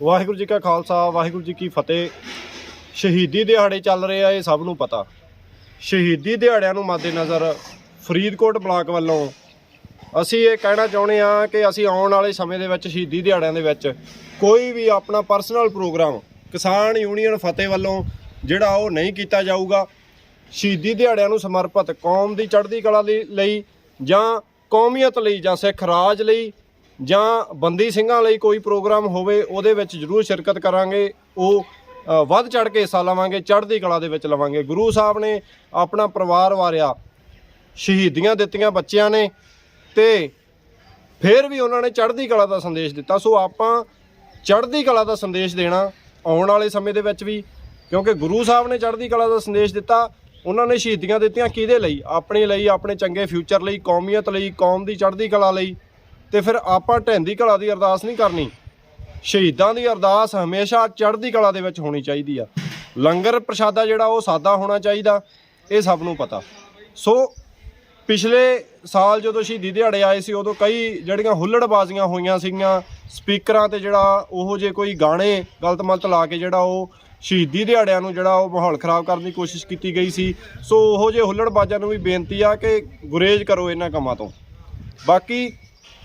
ਵਾਹਿਗੁਰੂ ਜੀ ਕਾ ਖਾਲਸਾ, ਵਾਹਿਗੁਰੂ ਜੀ ਕੀ ਫਤਿਹ। ਸ਼ਹੀਦੀ ਦਿਹਾੜੇ ਚੱਲ ਰਹੇ ਆ, ਇਹ ਸਭ ਨੂੰ ਪਤਾ। ਸ਼ਹੀਦੀ ਦਿਹਾੜਿਆਂ ਨੂੰ ਮੱਦੇਨਜ਼ਰ ਫਰੀਦਕੋਟ ਬਲਾਕ ਵੱਲੋਂ ਅਸੀਂ ਇਹ ਕਹਿਣਾ ਚਾਹੁੰਦੇ ਆ ਕਿ ਅਸੀਂ ਆਉਣ ਵਾਲੇ ਸਮੇਂ ਦੇ ਵਿੱਚ, ਸ਼ਹੀਦੀ ਦਿਹਾੜਿਆਂ ਦੇ ਵਿੱਚ ਕੋਈ ਵੀ ਆਪਣਾ ਪਰਸਨਲ ਪ੍ਰੋਗਰਾਮ ਕਿਸਾਨ ਯੂਨੀਅਨ ਫਤਿਹ ਵੱਲੋਂ ਜਿਹੜਾ ਉਹ ਨਹੀਂ ਕੀਤਾ ਜਾਊਗਾ। ਸ਼ਹੀਦੀ ਦਿਹਾੜਿਆਂ ਨੂੰ ਸਮਰਪਿਤ ਕੌਮ ਦੀ ਚੜ੍ਹਦੀ ਕਲਾ ਲਈ- ਲਈ ਜਾਂ ਕੌਮੀਅਤ ਲਈ ਜਾਂ ਸਿੱਖ ਰਾਜ ਲਈ ਜਾਂ ਬੰਦੀ ਸਿੰਘਾਂ ਲਈ ਕੋਈ ਪ੍ਰੋਗਰਾਮ ਹੋਵੇ, ਉਹਦੇ ਵਿੱਚ ਜ਼ਰੂਰ ਸ਼ਿਰਕਤ ਕਰਾਂਗੇ। ਉਹ ਵੱਧ ਚੜ ਕੇ ਹਿੱਸਾ ਲਵਾਂਗੇ, ਚੜ੍ਹਦੀ ਕਲਾ ਦੇ ਵਿੱਚ ਲਵਾਂਗੇ। ਗੁਰੂ ਸਾਹਿਬ ਨੇ ਆਪਣਾ ਪਰਿਵਾਰ ਵਾਰਿਆ, ਸ਼ਹੀਦੀਆਂ ਦਿੱਤੀਆਂ ਬੱਚਿਆਂ ਨੇ ਤੇ ਫਿਰ ਵੀ ਉਹਨਾਂ ਨੇ ਚੜ੍ਹਦੀ ਕਲਾ ਦਾ ਸੰਦੇਸ਼ ਦਿੱਤਾ। ਸੋ ਆਪਾਂ ਚੜ੍ਹਦੀ ਕਲਾ ਦਾ ਸੰਦੇਸ਼ ਦੇਣਾ ਆਉਣ ਵਾਲੇ ਸਮੇਂ ਦੇ ਵਿੱਚ ਵੀ, ਕਿਉਂਕਿ ਗੁਰੂ ਸਾਹਿਬ ਨੇ ਚੜ੍ਹਦੀ ਕਲਾ ਦਾ ਸੰਦੇਸ਼ ਦਿੱਤਾ। ਉਹਨਾਂ ਨੇ ਸ਼ਹੀਦੀਆਂ ਦਿੱਤੀਆਂ ਕਿਹਦੇ ਲਈ? ਆਪਣੇ ਲਈ, ਆਪਣੇ ਚੰਗੇ ਫਿਊਚਰ ਲਈ, ਕੌਮੀਅਤ ਲਈ, ਕੌਮ ਦੀ ਚੜ੍ਹਦੀ ਕਲਾ ਲਈ। ਤੇ ਫਿਰ ਆਪਾਂ ਢਹਿੰਦੀ ਕਲਾ ਦੀ ਅਰਦਾਸ ਨਹੀਂ ਕਰਨੀ। ਸ਼ਹੀਦਾਂ ਦੀ ਅਰਦਾਸ ਹਮੇਸ਼ਾ ਚੜ੍ਹਦੀ ਕਲਾ ਦੇ ਵਿੱਚ ਹੋਣੀ ਚਾਹੀਦੀ ਆ। ਲੰਗਰ ਪ੍ਰਸ਼ਾਦਾ ਜਿਹੜਾ ਉਹ ਸਾਦਾ ਹੋਣਾ ਚਾਹੀਦਾ, ਇਹ ਸਭ ਨੂੰ ਪਤਾ। ਸੋ ਪਿਛਲੇ ਸਾਲ ਜਦੋਂ ਸ਼ਹੀਦੀ ਦਿਹਾੜੇ ਆਏ ਸੀ, ਉਦੋਂ ਕਈ ਜਿਹੜੀਆਂ ਹੁੱਲੜਬਾਜ਼ੀਆਂ ਹੋਈਆਂ ਸੀਗੀਆਂ, ਸਪੀਕਰਾਂ ਤੇ ਜਿਹੜਾ ਉਹੋ ਜੇ ਕੋਈ ਗਾਣੇ ਗਲਤ ਮਲਤ ਲਾ ਕੇ ਜਿਹੜਾ ਉਹ ਸ਼ਹੀਦੀ ਦਿਹਾੜਿਆਂ ਨੂੰ ਜਿਹੜਾ ਉਹ ਮਾਹੌਲ ਖਰਾਬ ਕਰਨ ਦੀ ਕੋਸ਼ਿਸ਼ ਕੀਤੀ ਗਈ ਸੀ। ਸੋ ਉਹੋ ਜੇ ਹੁੱਲੜਬਾਜ਼ਾਂ ਨੂੰ ਵੀ ਬੇਨਤੀ ਆ ਕਿ ਗੁਰੇਜ਼ ਕਰੋ ਇਹਨਾਂ ਕੰਮਾਂ ਤੋਂ। ਬਾਕੀ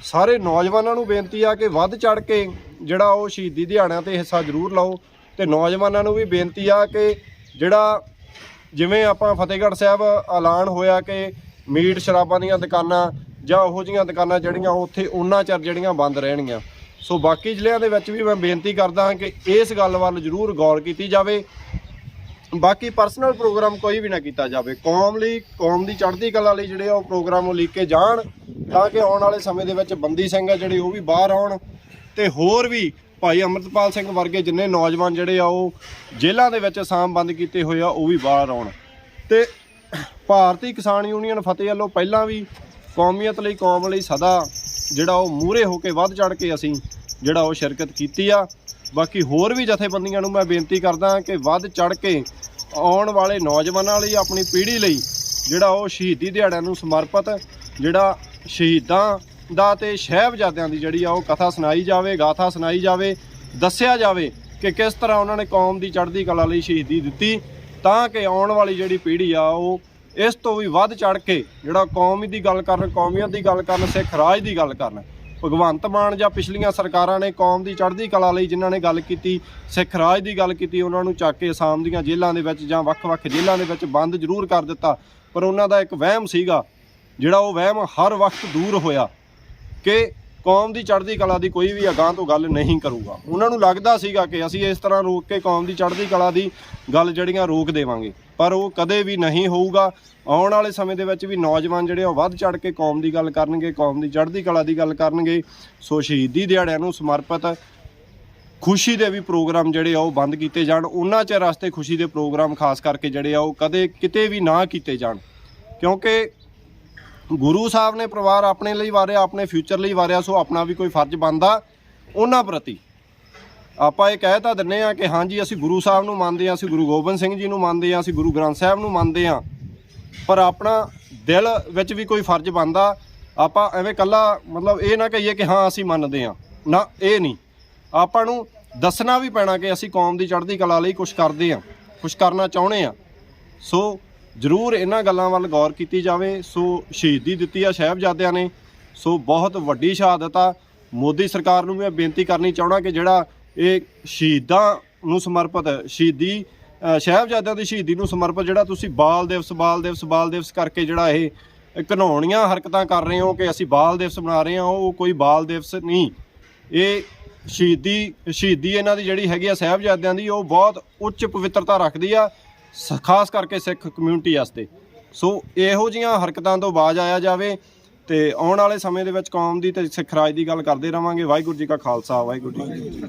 ਸਾਰੇ ਨੌਜਵਾਨਾਂ ਨੂੰ ਬੇਨਤੀ ਆ ਕਿ ਵੱਧ ਚੜ ਕੇ ਜਿਹੜਾ ਉਹ ਸ਼ਹੀਦੀ ਦਿਹਾੜਿਆਂ ਤੇ ਹਿੱਸਾ ਜ਼ਰੂਰ ਲਓ ਤੇ ਨੌਜਵਾਨਾਂ ਨੂੰ ਵੀ ਬੇਨਤੀ ਆ ਕਿ ਜਿਹੜਾ ਜਿਵੇਂ ਆਪਾਂ ਫਤਿਹਗੜ੍ਹ ਸਾਹਿਬ ਐਲਾਨ ਹੋਇਆ ਕਿ ਮੀਟ ਸ਼ਰਾਬਾਂ ਦੀਆਂ ਦੁਕਾਨਾਂ ਜਾਂ ਉਹੋ ਜੀਆਂ ਦੁਕਾਨਾਂ ਜਿਹੜੀਆਂ ਉੱਥੇ ਉਹਨਾਂ ਚਿਰ ਜਿਹੜੀਆਂ ਬੰਦ ਰਹਿਣਗੀਆਂ। ਸੋ ਬਾਕੀ ਜ਼ਿਲ੍ਹਿਆਂ ਦੇ ਵਿੱਚ ਵੀ ਮੈਂ ਬੇਨਤੀ ਕਰਦਾ ਹਾਂ ਕਿ ਇਸ ਗੱਲ ਵੱਲ ਜ਼ਰੂਰ ਗੌਰ ਕੀਤੀ ਜਾਵੇ। ਬਾਕੀ ਪਰਸਨਲ ਪ੍ਰੋਗਰਾਮ ਕੋਈ ਵੀ ਨਾ ਕੀਤਾ ਜਾਵੇ। ਕੌਮ ਲਈ, ਕੌਮ ਦੀ ਚੜ੍ਹਦੀ ਕਲਾ ਲਈ ਜਿਹੜੇ ਆ ਉਹ ਪ੍ਰੋਗਰਾਮ ਉਹ ਲਿਖ ਕੇ ਜਾਣ। ਤਾਂ ਕਿ ਆਉਣ ਵਾਲੇ ਸਮੇਂ ਦੇ ਵਿੱਚ ਬੰਦੀ ਸਿੰਘ ਆ ਜਿਹੜੇ ਉਹ ਵੀ ਬਾਹਰ ਆਉਣ ਤੇ ਹੋਰ ਵੀ ਭਾਈ ਅਮਰਤਪਾਲ ਸਿੰਘ ਵਰਗੇ ਜਿੰਨੇ ਨੌਜਵਾਨ ਜਿਹੜੇ ਆ ਉਹ ਜੇਲ੍ਹਾਂ ਦੇ ਵਿੱਚ ਅਸਾਮ ਬੰਦ ਕੀਤੇ ਹੋਏ ਆ, ਉਹ ਵੀ ਬਾਹਰ ਆਉਣ। ਤੇ ਭਾਰਤੀ ਕਿਸਾਨ ਯੂਨੀਅਨ ਫਤਿਹ ਵੱਲੋਂ ਪਹਿਲਾਂ ਵੀ ਕੌਮੀਅਤ ਲਈ, ਕੌਮ ਲਈ ਸਦਾ ਜਿਹੜਾ ਉਹ ਮੂਹਰੇ ਹੋ ਕੇ ਵੱਧ ਚੜ ਕੇ ਅਸੀਂ ਜਿਹੜਾ ਉਹ ਸ਼ਿਰਕਤ ਕੀਤੀ ਆ। ਬਾਕੀ ਹੋਰ ਵੀ ਜਥੇਬੰਦੀਆਂ ਨੂੰ ਮੈਂ ਬੇਨਤੀ ਕਰਦਾ ਕਿ ਵੱਧ ਚੜ ਕੇ ਆਉਣ ਵਾਲੇ ਨੌਜਵਾਨਾਂ ਲਈ, ਆਪਣੀ ਪੀੜ੍ਹੀ ਲਈ ਜਿਹੜਾ ਉਹ ਸ਼ਹੀਦੀ ਦਿਹਾੜਿਆਂ ਨੂੰ ਸਮਰਪਿਤ, ਜਿਹੜਾ ਸ਼ਹੀਦਾਂ ਦਾ ਤੇ ਸ਼ਹਿਬਜ਼ਾਦਿਆਂ ਦੀ ਜਿਹੜੀ ਆ ਉਹ ਕਥਾ ਸੁਣਾਈ ਜਾਵੇ, ਗਾਥਾ ਸੁਣਾਈ ਜਾਵੇ, ਦੱਸਿਆ ਜਾਵੇ ਕਿ ਕਿਸ ਤਰ੍ਹਾਂ ਉਹਨਾਂ ਨੇ ਕੌਮ ਦੀ ਚੜ੍ਹਦੀ ਕਲਾ ਲਈ ਸ਼ਹੀਦੀ ਦਿੱਤੀ, ਤਾਂ ਕਿ ਆਉਣ ਵਾਲੀ ਜਿਹੜੀ ਪੀੜ੍ਹੀ ਆ ਉਹ ਇਸ ਤੋਂ ਵੀ ਵੱਧ ਚੜ ਕੇ ਜਿਹੜਾ ਕੌਮ ਦੀ ਗੱਲ ਕਰਨ ਕੌਮੀਅਤ ਦੀ ਗੱਲ ਕਰਨ, ਸਿੱਖ ਰਾਜ ਦੀ ਗੱਲ ਕਰਨ। ਭਗਵੰਤ ਮਾਨ ਜਾਂ ਪਿਛਲੀਆਂ ਸਰਕਾਰਾਂ ਨੇ ਕੌਮ ਦੀ ਚੜ੍ਹਦੀ ਕਲਾ ਲਈ ਜਿਨ੍ਹਾਂ ਨੇ ਗੱਲ ਕੀਤੀ, ਸਿੱਖ ਰਾਜ ਦੀ ਗੱਲ ਕੀਤੀ, ਉਹਨਾਂ ਨੂੰ ਚੱਕ ਕੇ ਅਸਾਮ ਦੀਆਂ ਜੇਲ੍ਹਾਂ ਦੇ ਵਿੱਚ ਜਾਂ ਵੱਖ-ਵੱਖ ਜੇਲ੍ਹਾਂ ਦੇ ਵਿੱਚ ਬੰਦ ਜ਼ਰੂਰ ਕਰ ਦਿੱਤਾ। ਪਰ ਉਹਨਾਂ ਦਾ ਇੱਕ ਵਹਿਮ ਸੀਗਾ, ਜਿਹੜਾ ਉਹ ਵਹਿਮ ਹਰ ਵਕਤ ਦੂਰ ਹੋਇਆ ਕਿ ਕੌਮ ਦੀ ਚੜ੍ਹਦੀ ਕਲਾ ਦੀ ਕੋਈ ਵੀ ਅਗਾਂਹ ਤੋਂ ਗੱਲ ਨਹੀਂ ਕਰੂਗਾ। ਉਹਨਾਂ ਨੂੰ ਲੱਗਦਾ ਸੀਗਾ ਕਿ ਅਸੀਂ ਇਸ ਤਰ੍ਹਾਂ ਰੋਕ ਕੇ ਕੌਮ ਦੀ ਚੜ੍ਹਦੀ ਕਲਾ ਦੀ ਗੱਲ ਜਿਹੜੀਆਂ ਰੋਕ ਦੇਵਾਂਗੇ, ਪਰ ਉਹ ਕਦੇ ਵੀ ਨਹੀਂ ਹੋਊਗਾ। ਆਉਣ ਵਾਲੇ ਸਮੇਂ ਦੇ ਵਿੱਚ ਵੀ ਨੌਜਵਾਨ ਜਿਹੜੇ ਉਹ ਵੱਧ ਚੜ੍ਹ ਕੇ ਕੌਮ ਦੀ ਗੱਲ ਕਰਨਗੇ, ਕੌਮ ਦੀ ਚੜ੍ਹਦੀ ਕਲਾ ਦੀ ਗੱਲ ਕਰਨਗੇ। ਸੋ ਸ਼ਹੀਦੀ ਦਿਹਾੜਿਆਂ ਨੂੰ ਸਮਰਪਿਤ ਖੁਸ਼ੀ ਦੇ ਵੀ ਪ੍ਰੋਗਰਾਮ ਜਿਹੜੇ ਆ ਉਹ ਬੰਦ ਕੀਤੇ ਜਾਣ, ਉਹਨਾਂ ਚ ਰਸਤੇ ਖੁਸ਼ੀ ਦੇ ਪ੍ਰੋਗਰਾਮ ਖਾਸ ਕਰਕੇ ਜਿਹੜੇ ਆ ਉਹ ਕਦੇ ਕਿਤੇ ਵੀ ਨਾ ਕੀਤੇ ਜਾਣ। ਕਿਉਂਕਿ ਗੁਰੂ ਸਾਹਿਬ ਨੇ ਪਰਿਵਾਰ ਆਪਣੇ ਲਈ ਵਾਰਿਆ, ਆਪਣੇ ਫਿਊਚਰ ਲਈ ਵਾਰਿਆ, ਸੋ ਆਪਣਾ ਵੀ ਕੋਈ ਫਰਜ਼ ਬਣਦਾ ਉਹਨਾਂ ਪ੍ਰਤੀ। ਆਪਾਂ ਇਹ ਕਹਿ ਤਾਂ ਦਿੰਨੇ ਆ ਕਿ ਹਾਂਜੀ ਅਸੀਂ ਗੁਰੂ ਸਾਹਿਬ ਨੂੰ ਮੰਨਦੇ ਆ ਅਸੀਂ ਗੁਰੂ ਗੋਬਿੰਦ ਸਿੰਘ ਜੀ ਨੂੰ ਮੰਨਦੇ ਆ ਅਸੀਂ ਗੁਰੂ ਗ੍ਰੰਥ ਸਾਹਿਬ ਨੂੰ ਮੰਨਦੇ ਆ ਪਰ ਆਪਣਾ ਦਿਲ ਵਿੱਚ ਵੀ ਕੋਈ ਫਰਜ਼ ਬਣਦਾ, ਆਪਾਂ ਐਵੇਂ ਕੱਲਾ ਮਤਲਬ ਇਹ ਨਾ ਕਹੀਏ ਕਿ ਹਾਂ, ਅਸੀਂ ਮੰਨਦੇ ਆ ਨਾ, ਇਹ ਨਹੀਂ। ਆਪਾਂ ਨੂੰ ਦੱਸਣਾ ਵੀ ਪੈਣਾ ਕਿ ਅਸੀਂ ਕੌਮ ਦੀ ਚੜ੍ਹਦੀ ਕਲਾ ਲਈ ਕੁਝ ਕਰਦੇ ਆ ਕੁਝ ਕਰਨਾ ਚਾਹੁੰਦੇ ਆ ਸੋ ਜ਼ਰੂਰ ਇਹਨਾਂ ਗੱਲਾਂ ਵੱਲ ਗੌਰ ਕੀਤੀ ਜਾਵੇ। ਸੋ ਸ਼ਹੀਦੀ ਦਿੱਤੀ ਆ ਸਾਹਿਬਜ਼ਾਦਿਆਂ ਨੇ। ਸੋ ਬਹੁਤ ਵੱਡੀ ਸ਼ਹਾਦਤ ਆ। ਮੋਦੀ ਸਰਕਾਰ ਨੂੰ ਮੈਂ ਬੇਨਤੀ ਕਰਨੀ ਚਾਹਣਾ ਕਿ ਜਿਹੜਾ ਇਹ ਸ਼ਹੀਦਾਂ ਨੂੰ ਸਮਰਪਿਤ ਸ਼ਹੀਦੀ ਅ, ਸਾਹਿਬਜ਼ਾਦਿਆਂ ਦੀ ਸ਼ਹੀਦੀ ਨੂੰ ਸਮਰਪਿਤ ਜਿਹੜਾ ਤੁਸੀਂ ਬਾਲ ਦਿਵਸ ਬਾਲ ਦਿਵਸ ਬਾਲ ਦਿਵਸ ਕਰਕੇ ਜਿਹੜਾ ਇਹ ਘਨੌਣੀਆਂ ਹਰਕਤਾਂ ਕਰ ਰਹੇ ਹੋ ਕਿ ਅਸੀਂ ਬਾਲ ਦਿਵਸ ਮਨਾ ਰਹੇ ਹਾਂ ਉਹ ਕੋਈ ਬਾਲ ਦਿਵਸ ਨਹੀਂ। ਇਹ ਸ਼ਹੀਦੀ ਸ਼ਹੀਦੀ ਇਹਨਾਂ ਦੀ ਜਿਹੜੀ ਹੈਗੀ ਆ ਸਾਹਿਬਜ਼ਾਦਿਆਂ ਦੀ, ਉਹ ਬਹੁਤ ਉੱਚ ਪਵਿੱਤਰਤਾ ਰੱਖਦੀ ਆ, ਸ- ਖਾਸ ਕਰਕੇ ਸਿੱਖ ਕਮਿਊਨਿਟੀ ਵਾਸਤੇ। ਸੋ ਇਹੋ ਜੀਆਂ ਹਰਕਤਾਂ ਤੋਂ ਬਾਜ ਆਇਆ ਜਾਵੇ ਤੇ ਆਉਣ ਵਾਲੇ ਸਮੇਂ ਦੇ ਵਿੱਚ ਕੌਮ ਦੀ ਤੇ ਸਿੱਖ ਰਾਜ ਦੀ ਗੱਲ ਕਰਦੇ ਰਵਾਂਗੇ। ਵਾਹਿਗੁਰੂ ਜੀ ਕਾ ਖਾਲਸਾ, ਵਾਹਿਗੁਰੂ ਜੀ